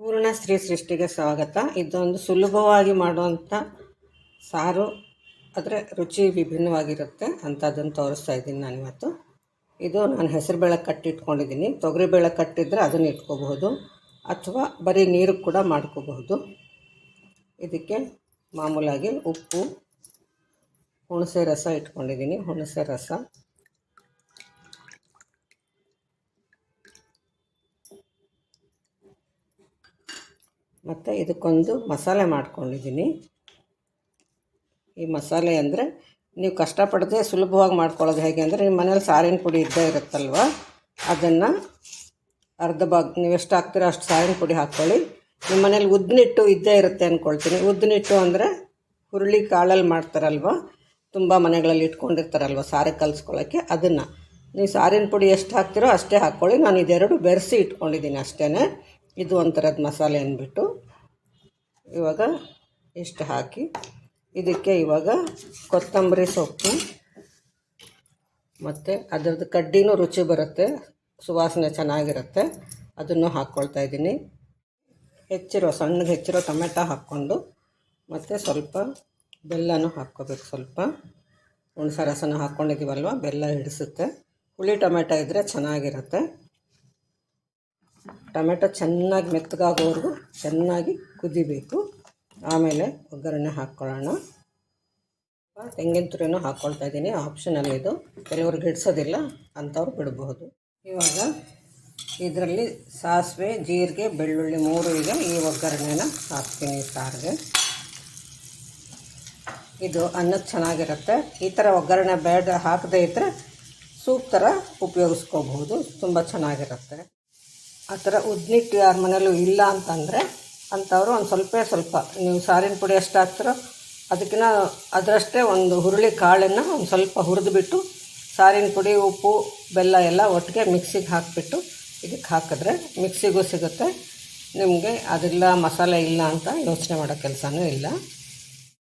ಪೂರ್ಣ ಸ್ತ್ರೀ ಸೃಷ್ಟಿಗೆ ಸ್ವಾಗತ. ಇದೊಂದು ಸುಲಭವಾಗಿ ಮಾಡುವಂಥ ಸಾರು, ಆದರೆ ರುಚಿ ವಿಭಿನ್ನವಾಗಿರುತ್ತೆ ಅಂಥದ್ದನ್ನು ತೋರಿಸ್ತಾ ಇದ್ದೀನಿ ನಾನು ಇವತ್ತು. ಇದು ನಾನು ಹೆಸರುಬೇಳೆ ಕಟ್ಟಿಟ್ಕೊಂಡಿದ್ದೀನಿ ತೊಗರಿಬೇಳೆ ಕಟ್ಟಿದ್ರೆ ಅದನ್ನು ಇಟ್ಕೋಬಹುದು, ಅಥವಾ ಬರೀ ನೀರು ಕೂಡ ಮಾಡ್ಕೋಬಹುದು. ಇದಕ್ಕೆ ಮಾಮೂಲಾಗಿ ಉಪ್ಪು, ಹುಣಸೆ ರಸ ಇಟ್ಕೊಂಡಿದ್ದೀನಿ. ಹುಣಸೆ ರಸ. ಮತ್ತು ಇದಕ್ಕೊಂದು ಮಸಾಲೆ ಮಾಡ್ಕೊಂಡಿದ್ದೀನಿ. ಈ ಮಸಾಲೆ ಅಂದರೆ ನೀವು ಕಷ್ಟಪಡದೆ ಸುಲಭವಾಗಿ ಮಾಡ್ಕೊಳ್ಳೋದು ಹೇಗೆ ಅಂದರೆ ನಿಮ್ಮ ಮನೇಲಿ ಸಾರಿನ ಪುಡಿ ಇದ್ದೇ ಇರುತ್ತಲ್ವ? ಅದನ್ನು ಅರ್ಧ ಭಾಗ, ನೀವು ಎಷ್ಟು ಹಾಕ್ತೀರೋ ಅಷ್ಟು ಸಾರಿನ ಪುಡಿ ಹಾಕ್ಕೊಳ್ಳಿ. ನಿಮ್ಮ ಮನೇಲಿ ಉದ್ದಿನಿಟ್ಟು ಇದ್ದೇ ಇರುತ್ತೆ ಅಂದ್ಕೊಳ್ತೀನಿ ಉದ್ದಿನಿಟ್ಟು ಅಂದರೆ ಹುರುಳಿ ಕಾಳಲ್ಲಿ ಮಾಡ್ತಾರಲ್ವ? ತುಂಬ ಮನೆಗಳಲ್ಲಿ ಇಟ್ಕೊಂಡಿರ್ತಾರಲ್ವ ಸಾರಿಗೆ ಕಲಿಸ್ಕೊಳ್ಳೋಕ್ಕೆ ಅದನ್ನು. ನೀವು ಸಾರಿನ ಪುಡಿ ಎಷ್ಟು ಹಾಕ್ತೀರೋ ಅಷ್ಟೇ ಹಾಕ್ಕೊಳ್ಳಿ. ನಾನು ಇದೆರಡು ಬೆರೆಸಿ ಇಟ್ಕೊಂಡಿದ್ದೀನಿ ಅಷ್ಟೇ ಇದು ಒಂಥರದ ಮಸಾಲೆ ಅಂದ್ಬಿಟ್ಟು ಇವಾಗ ಇಷ್ಟು ಹಾಕಿ ಇದಕ್ಕೆ ಇವಾಗ ಕೊತ್ತಂಬರಿ ಸೊಪ್ಪು ಮತ್ತು ಅದರದ್ದು ಕಡ್ಡಿನೂ ರುಚಿ ಬರುತ್ತೆ, ಸುವಾಸನೆ ಚೆನ್ನಾಗಿರುತ್ತೆ. ಅದನ್ನು ಹಾಕ್ಕೊಳ್ತಾ ಇದ್ದೀನಿ. ಹೆಚ್ಚಿರೋ, ಸಣ್ಣಗೆ ಹೆಚ್ಚಿರೋ ಟೊಮೆಟೊ ಹಾಕ್ಕೊಂಡು ಮತ್ತು ಸ್ವಲ್ಪ ಬೆಲ್ಲನೂ ಹಾಕ್ಕೋಬೇಕು ಸ್ವಲ್ಪ. ಹುಣಸೆ ರಸನ ಹಾಕ್ಕೊಂಡಿದ್ದೀವಲ್ವ? ಬೆಲ್ಲ ಹಿಡಿಸುತ್ತೆ. ಹುಳಿ ಟೊಮೆಟೊ ಇದ್ದರೆ ಚೆನ್ನಾಗಿರುತ್ತೆ. ಟೊಮೆಟೊ ಚೆನ್ನಾಗಿ ಮೆತ್ತಗಾಗೋವರೆಗೂ ಚೆನ್ನಾಗಿ ಕುದಿಬೇಕು. ಆಮೇಲೆ ಒಗ್ಗರಣೆ ಹಾಕ್ಕೊಳ್ಳೋಣ. ತೆಂಗಿನ ತುರಿನೂ ಹಾಕ್ಕೊಳ್ತಾ ಇದ್ದೀನಿ. ಆಪ್ಷನಲ್ ಇದು. ಕೆಲವ್ರಿಗೆ ಹಿಡ್ಸೋದಿಲ್ಲ, ಅಂಥವ್ರು ಬಿಡಬಹುದು ಇವಾಗ ಇದರಲ್ಲಿ ಸಾಸಿವೆ, ಜೀರಿಗೆ, ಬೆಳ್ಳುಳ್ಳಿ ಮೂರು ಈಗ ಈ ಒಗ್ಗರಣೆನ ಹಾಕ್ತೀನಿ ಸಾರಿಗೆ. ಇದು ಅನ್ನಕ್ಕೆ ಚೆನ್ನಾಗಿರುತ್ತೆ. ಈ ಥರ ಒಗ್ಗರಣೆ ಬೇಡ ಹಾಕದೇ ಇದ್ದರೆ ಸೂಪ್ ಥರ ಉಪಯೋಗಿಸ್ಕೋಬಹುದು. ತುಂಬ ಚೆನ್ನಾಗಿರುತ್ತೆ. ಆ ಥರ ಉದ್ನಿಟ್ಟು ಯಾರ ಮನೇಲೂ ಇಲ್ಲ ಅಂತಂದರೆ ಅಂಥವ್ರು ಒಂದು ಸ್ವಲ್ಪ ಸ್ವಲ್ಪ. ನೀವು ಸಾರಿನ ಪುಡಿ ಎಷ್ಟು ಹಾಕ್ತಿರೋ ಅದಕ್ಕಿಂತ ಅದರಷ್ಟೇ ಒಂದು ಹುರುಳಿ ಕಾಳನ್ನು ಒಂದು ಸ್ವಲ್ಪ ಹುರಿದುಬಿಟ್ಟು ಸಾರಿನ ಪುಡಿ, ಉಪ್ಪು, ಬೆಲ್ಲ ಎಲ್ಲ ಒಟ್ಟಿಗೆ ಮಿಕ್ಸಿಗೆ ಹಾಕಿಬಿಟ್ಟು ಇದಕ್ಕೆ ಹಾಕಿದ್ರೆ ಮಿಕ್ಸಿಗೂ ಸಿಗುತ್ತೆ. ನಿಮಗೆ ಅದೆಲ್ಲ, ಮಸಾಲೆ ಇಲ್ಲ ಅಂತ ಯೋಚನೆ ಮಾಡೋ ಕೆಲಸನೂ ಇಲ್ಲ.